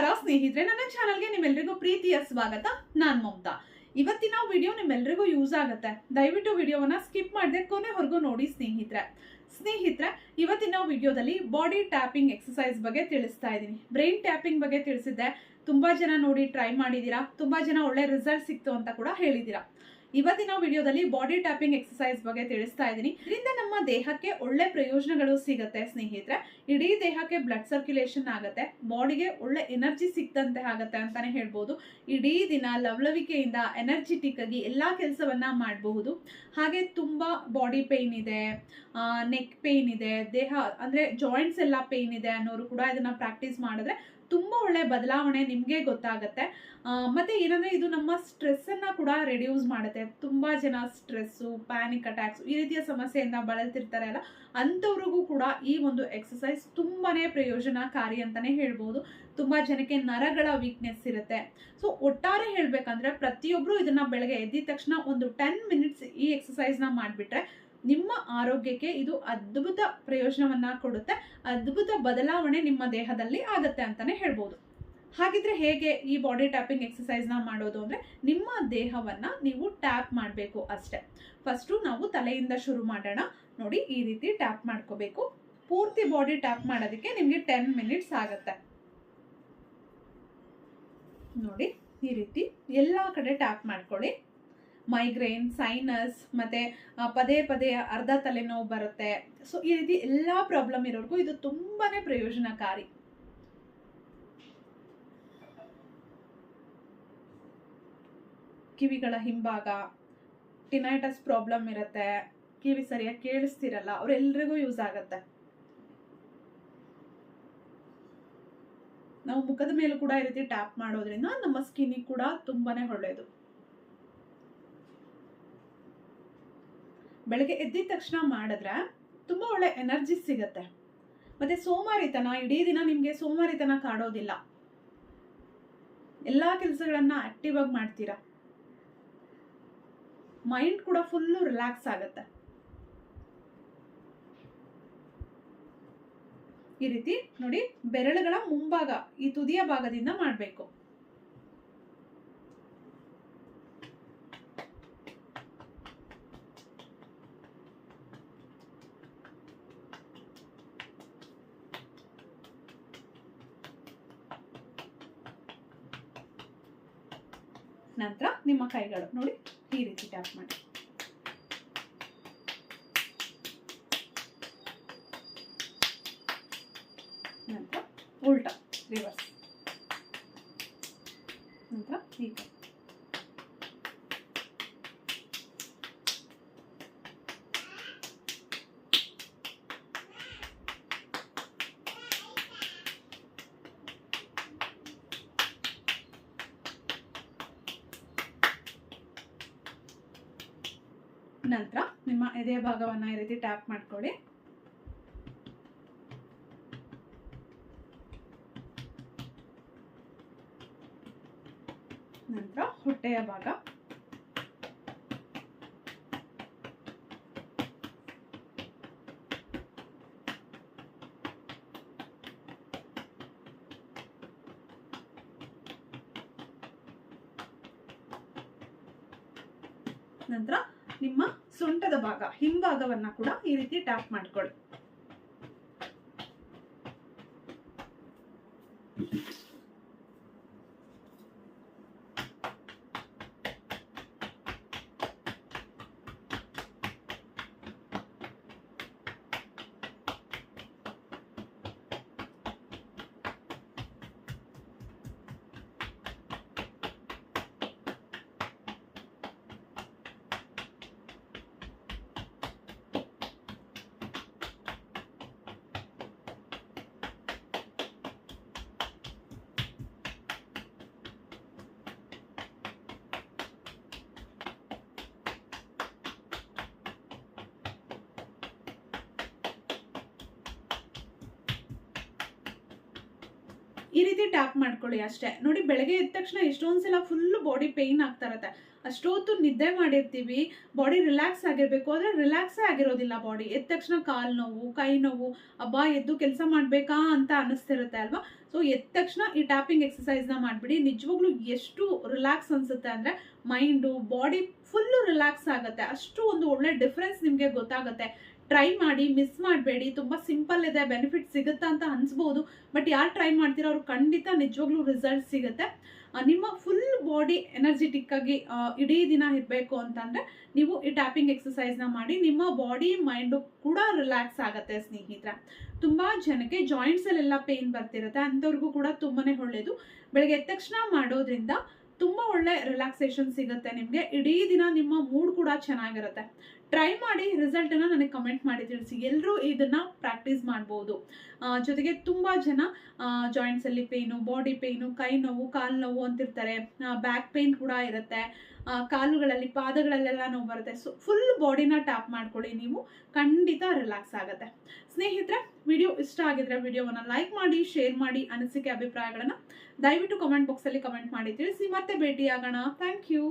ನಮಸ್ಕಾರ, ಸ್ನೇಹಿತರೆ. ನನ್ನ ಚಾನಲ್ಗೆ ನಿಮ್ಮೆಲ್ಲರಿಗೂ ಪ್ರೀತಿಯ ಸ್ವಾಗತ. ನಾನ್ ಮಮತಾ. ಇವತ್ತಿನ ವಿಡಿಯೋ ನಿಮ್ಮೆಲ್ಲರಿಗೂ ಯೂಸ್ ಆಗುತ್ತೆ. ದಯವಿಟ್ಟು ವಿಡಿಯೋವನ್ನ ಸ್ಕಿಪ್ ಮಾಡದೆ ಕೊನೆವರೆಗೂ ನೋಡಿ, ಸ್ನೇಹಿತರೆ. ಸ್ನೇಹಿತರೆ, ಇವತ್ತಿನ ವಿಡಿಯೋದಲ್ಲಿ ಬಾಡಿ ಟ್ಯಾಪಿಂಗ್ ಎಕ್ಸಸೈಸ್ ಬಗ್ಗೆ ತಿಳಿಸ್ತಾ ಇದ್ದೀನಿ. ಬ್ರೈನ್ ಟ್ಯಾಪಿಂಗ್ ಬಗ್ಗೆ ತಿಳಿಸಿದ್ದೆ. ತುಂಬಾ ಜನ ನೋಡಿ, ಟ್ರೈ ಮಾಡಿದೀರಾ? ತುಂಬಾ ಜನ ಒಳ್ಳೆ ರಿಸಲ್ಟ್ ಸಿಕ್ತು ಅಂತ ಕೂಡ ಹೇಳಿದೀರಾ. ಇವತ್ತಿನ ವಿಡಿಯೋದಲ್ಲಿ ಬಾಡಿ ಟ್ಯಾಪಿಂಗ್ ಎಕ್ಸಸೈಸ್ ಬಗ್ಗೆ ತಿಳಿಸ್ತಾ ಇದ್ದೀನಿ. ಇದರಿಂದ ನಮ್ಮ ದೇಹಕ್ಕೆ ಒಳ್ಳೆ ಪ್ರಯೋಜನಗಳು ಸಿಗುತ್ತೆ ಸ್ನೇಹಿತರೆ. ಇಡೀ ದೇಹಕ್ಕೆ ಬ್ಲಡ್ ಸರ್ಕ್ಯುಲೇಷನ್ ಆಗುತ್ತೆ ಬಾಡಿಗೆ ಒಳ್ಳೆ ಎನರ್ಜಿ ಸಿಕ್ತಂತೆ ಆಗುತ್ತೆ ಅಂತಾನೆ ಹೇಳ್ಬೋದು. ಇಡೀ ದಿನ ಲವಲವಿಕೆಯಿಂದ ಎನರ್ಜಿಟಿಕ್ ಆಗಿ ಎಲ್ಲ ಕೆಲಸವನ್ನ ಮಾಡಬಹುದು. ಹಾಗೆ ತುಂಬ ಬಾಡಿ ಪೇಯ್ನ್ ಇದೆ ನೆಕ್ ಪೇಯ್ನ್ ಇದೆ, ದೇಹ ಅಂದರೆ ಜಾಯಿಂಟ್ಸ್ ಎಲ್ಲ ಪೇಯ್ನ್ ಇದೆ ಅನ್ನೋರು ಕೂಡ ಇದನ್ನ ಪ್ರಾಕ್ಟೀಸ್ ಮಾಡಿದ್ರೆ ತುಂಬ ಒಳ್ಳೆ ಬದಲಾವಣೆ ನಿಮಗೆ ಗೊತ್ತಾಗುತ್ತೆ. ಮತ್ತೆ ಏನಂದ್ರೆ ಇದು ನಮ್ಮ ಸ್ಟ್ರೆಸ್ಸನ್ನು ಕೂಡ ರೆಡ್ಯೂಸ್ ಮಾಡುತ್ತೆ. ತುಂಬ ಜನ ಸ್ಟ್ರೆಸ್ಸು ಪ್ಯಾನಿಕ್ ಅಟ್ಯಾಕ್ಸ್ ಈ ರೀತಿಯ ಸಮಸ್ಯೆಯಿಂದ ಬಳಲ್ತಿರ್ತಾರೆ ಅಲ್ಲ? ಅಂಥವ್ರಿಗೂ ಕೂಡ ಈ ಒಂದು ಎಕ್ಸಸೈಸ್ ತುಂಬಾನೇ ಪ್ರಯೋಜನಕಾರಿ ಅಂತಾನೆ ಹೇಳ್ಬೋದು. ತುಂಬ ಜನಕ್ಕೆ ನರಗಳ ವೀಕ್ನೆಸ್ ಇರುತ್ತೆ. ಸೊ ಒಟ್ಟಾರೆ ಹೇಳ್ಬೇಕಂದ್ರೆ ಪ್ರತಿಯೊಬ್ಬರು ಇದನ್ನ ಬೆಳಗ್ಗೆ ಎದ್ದಿದ ತಕ್ಷಣ ಒಂದು ಟೆನ್ ಮಿನಿಟ್ಸ್ ಈ ಎಕ್ಸಸೈಸ್ನ ಮಾಡಿಬಿಟ್ರೆ ನಿಮ್ಮ ಆರೋಗ್ಯಕ್ಕೆ ಇದು ಅದ್ಭುತ ಪ್ರಯೋಜನವನ್ನ ಕೊಡುತ್ತೆ, ಅದ್ಭುತ ಬದಲಾವಣೆ ನಿಮ್ಮ ದೇಹದಲ್ಲಿ ಆಗುತ್ತೆ ಅಂತಾನೆ ಹೇಳ್ಬೋದು. ಹಾಗಿದ್ರೆ ಹೇಗೆ ಈ ಬಾಡಿ ಟ್ಯಾಪಿಂಗ್ ಎಕ್ಸಸೈಸ್ನ ಮಾಡೋದು ಅಂದರೆ ನಿಮ್ಮ ದೇಹವನ್ನ ನೀವು ಟ್ಯಾಪ್ ಮಾಡಬೇಕು ಅಷ್ಟೇ. ಫಸ್ಟು ನಾವು ತಲೆಯಿಂದ ಶುರು ಮಾಡೋಣ. ನೋಡಿ, ಈ ರೀತಿ ಟ್ಯಾಪ್ ಮಾಡ್ಕೋಬೇಕು. ಪೂರ್ತಿ ಬಾಡಿ ಟ್ಯಾಪ್ ಮಾಡೋದಕ್ಕೆ ನಿಮಗೆ ಟೆನ್ ಮಿನಿಟ್ಸ್ ಆಗುತ್ತೆ. ನೋಡಿ, ಈ ರೀತಿ ಎಲ್ಲ ಕಡೆ ಟ್ಯಾಪ್ ಮಾಡ್ಕೊಳ್ಳಿ. ಮೈಗ್ರೇನ್ ಸೈನಸ್ ಮತ್ತೆ ಪದೇ ಪದೇ ಅರ್ಧ ತಲೆನೋವು ಬರುತ್ತೆ. ಸೊ ಈ ರೀತಿ ಎಲ್ಲ ಪ್ರಾಬ್ಲಮ್ ಇರೋರ್ಗೂ ಇದು ತುಂಬಾನೇ ಪ್ರಯೋಜನಕಾರಿ. ಕಿವಿಗಳ ಹಿಂಭಾಗ ಟಿನೈಟಸ್ ಪ್ರಾಬ್ಲಮ್ ಇರುತ್ತೆ. ಕಿವಿ ಸರಿಯಾಗಿ ಕೇಳಿಸ್ತಿರಲ್ಲ ಅವರೆಲ್ಲರಿಗೂ ಯೂಸ್ ಆಗುತ್ತೆ. ನಾವು ಮುಖದ ಮೇಲೂ ಕೂಡ ಈ ರೀತಿ ಟ್ಯಾಪ್ ಮಾಡೋದ್ರಿಂದ ನಮ್ಮ ಸ್ಕಿನ್ನಿಗೆ ಕೂಡ ತುಂಬಾನೇ ಒಳ್ಳೆಯದು ಬೆಳಗ್ಗೆ ಎದ್ದಿದ ತಕ್ಷಣ ಮಾಡಿದ್ರೆ ತುಂಬಾ ಒಳ್ಳೆ ಎನರ್ಜಿ ಸಿಗತ್ತೆ. ಮತ್ತೆ ಸೋಮಾರಿತನ, ಇಡೀ ದಿನ ನಿಮಗೆ ಸೋಮಾರಿತನ ಕಾಡೋದಿಲ್ಲ. ಎಲ್ಲಾ ಕೆಲಸಗಳನ್ನ ಆಕ್ಟಿವ್ ಆಗಿ ಮಾಡ್ತೀರಾ? ಮೈಂಡ್ ಕೂಡ ಫುಲ್ಲು ರಿಲ್ಯಾಕ್ಸ್ ಆಗುತ್ತೆ. ಈ ರೀತಿ ನೋಡಿ ಬೆರಳುಗಳ ಮುಂಭಾಗ, ಈ ತುದಿಯ ಭಾಗದಿಂದ ಮಾಡಬೇಕು. ನಂತರ ನಿಮ್ಮ ಕೈಗಳು. ನೋಡಿ ಈ ರೀತಿ ಟ್ಯಾಪ್ ಮಾಡಿ. ನಂತರ ಉಲ್ಟಾ ರಿವರ್ಸ್ ನಂತರ ನಿಮ್ಮ ಎದೆ ಭಾಗವನ್ನು ಈ ರೀತಿ ಟ್ಯಾಪ್ ಮಾಡ್ಕೊಳ್ಳಿ. ನಂತರ ಹೊಟ್ಟೆಯ ಭಾಗ. ನಂತರ ನಿಮ್ಮ ಸೊಂಟದ ಭಾಗ ಹಿಂಭಾಗವನ್ನ ಕೂಡ ಈ ರೀತಿ ಟ್ಯಾಪ್ ಮಾಡ್ಕೊಳ್ಳಿ. ಈ ರೀತಿ ಟ್ಯಾಪ್ ಮಾಡ್ಕೊಳ್ಳಿ ಅಷ್ಟೇ. ನೋಡಿ, ಬೆಳಗ್ಗೆ ಎದ್ದ ತಕ್ಷಣ ಎಷ್ಟೊಂದ್ಸಲ ಫುಲ್ ಬಾಡಿ ಪೇಯ್ನ್ ಆಗ್ತಾ ಇರತ್ತೆ. ಅಷ್ಟೊತ್ತು ನಿದ್ದೆ ಮಾಡಿರ್ತೀವಿ ಬಾಡಿ ರಿಲ್ಯಾಕ್ಸ್ ಆಗಿರಬೇಕು. ಆದರೆ ರಿಲ್ಯಾಕ್ಸೇ ಆಗಿರೋದಿಲ್ಲ ಬಾಡಿ ಎದ್ದ ತಕ್ಷಣ ಕಾಲು ನೋವು, ಕೈ ನೋವು, ಅಬ್ಬಾ, ಎದ್ದು ಕೆಲಸ ಮಾಡಬೇಕಾ? ಅಂತ ಅನ್ನಿಸ್ತಿರುತ್ತೆ ಅಲ್ವಾ? ಸೊ ಎದ್ದ ತಕ್ಷಣ ಈ ಟ್ಯಾಪಿಂಗ್ ಎಕ್ಸಸೈಸ್ನ ಮಾಡಿಬಿಡಿ. ನಿಜವಾಗ್ಲೂ ಎಷ್ಟು ರಿಲ್ಯಾಕ್ಸ್ ಅನಿಸುತ್ತೆ ಅಂದರೆ ಮೈಂಡು ಬಾಡಿ ಫುಲ್ಲು ರಿಲ್ಯಾಕ್ಸ್ ಆಗುತ್ತೆ. ಅಷ್ಟು ಒಂದು ಒಳ್ಳೆ ಡಿಫ್ರೆನ್ಸ್ ನಿಮಗೆ ಗೊತ್ತಾಗುತ್ತೆ. ಟ್ರೈ ಮಾಡಿ ಮಿಸ್ ಮಾಡಬೇಡಿ, ತುಂಬ ಸಿಂಪಲ್ ಇದೆ ಬೆನಿಫಿಟ್ ಸಿಗುತ್ತಾ ಅಂತ ಅನ್ಸ್ಬೋದು. ಬಟ್ ಯಾರು ಟ್ರೈ ಮಾಡ್ತೀರೋ ಅವ್ರು ಖಂಡಿತ ನಿಜವಾಗ್ಲೂ ರಿಸಲ್ಟ್ ಸಿಗುತ್ತೆ. ನಿಮ್ಮ ಫುಲ್ ಬಾಡಿ ಎನರ್ಜೆಟಿಕ್ ಆಗಿ ಇಡೀ ದಿನ ಇರಬೇಕು ಅಂತಂದರೆ ನೀವು ಈ ಟ್ಯಾಪಿಂಗ್ ಎಕ್ಸಸೈಸ್ನ ಮಾಡಿ, ನಿಮ್ಮ ಬಾಡಿ ಮೈಂಡು ಕೂಡ ರಿಲ್ಯಾಕ್ಸ್ ಆಗುತ್ತೆ ಸ್ನೇಹಿತರೆ. ತುಂಬ ಜನಕ್ಕೆ ಜಾಯಿಂಟ್ಸಲ್ಲೆಲ್ಲ ಪೇಯ್ನ್ ಬರ್ತಿರುತ್ತೆ, ಅಂಥವ್ರಿಗೂ ಕೂಡ ತುಂಬಾ ಒಳ್ಳೆಯದು ಬೆಳಗ್ಗೆ ಎದ್ದ ತಕ್ಷಣ ಮಾಡೋದ್ರಿಂದ ತುಂಬ ಒಳ್ಳೆ ರಿಲ್ಯಾಕ್ಸೇಷನ್ ಸಿಗುತ್ತೆ ನಿಮಗೆ. ಇಡೀ ದಿನ ನಿಮ್ಮ ಮೂಡ್ ಕೂಡ ಚೆನ್ನಾಗಿರುತ್ತೆ. ಟ್ರೈ ಮಾಡಿ ರಿಸಲ್ಟನ್ನು ನನಗೆ ಕಮೆಂಟ್ ಮಾಡಿ ತಿಳಿಸಿ. ಎಲ್ಲರೂ ಇದನ್ನು ಪ್ರಾಕ್ಟೀಸ್ ಮಾಡ್ಬೋದು. ಜೊತೆಗೆ ತುಂಬ ಜನ ಜಾಯಿಂಟ್ಸಲ್ಲಿ ಪೇಯ್ನು ಬಾಡಿ ಪೇಯ್ನು ಕೈ ನೋವು, ಕಾಲು ನೋವು ಅಂತಿರ್ತಾರೆ. ಬ್ಯಾಕ್ ಪೇಯ್ನ್ ಕೂಡ ಇರುತ್ತೆ. ಕಾಲುಗಳಲ್ಲಿ, ಪಾದಗಳಲ್ಲೆಲ್ಲ ನೋವು ಬರುತ್ತೆ. ಸೊ ಫುಲ್ ಬಾಡಿನ ಟ್ಯಾಪ್ ಮಾಡ್ಕೊಳ್ಳಿ ನೀವು. ಖಂಡಿತ ರಿಲ್ಯಾಕ್ಸ್ ಆಗುತ್ತೆ. ಸ್ನೇಹಿತರೆ ವಿಡಿಯೋ ಇಷ್ಟ ಆಗಿದ್ರೆ ವಿಡಿಯೋವನ್ನು ಲೈಕ್ ಮಾಡಿ ಶೇರ್ ಮಾಡಿ ಅನಿಸಿಕೆ, ಅಭಿಪ್ರಾಯಗಳನ್ನು ದಯವಿಟ್ಟು ಕಮೆಂಟ್ ಬಾಕ್ಸಲ್ಲಿ ಕಮೆಂಟ್ ಮಾಡಿ ತಿಳಿಸಿ. ಮತ್ತೆ ಭೇಟಿಯಾಗೋಣ. Thank you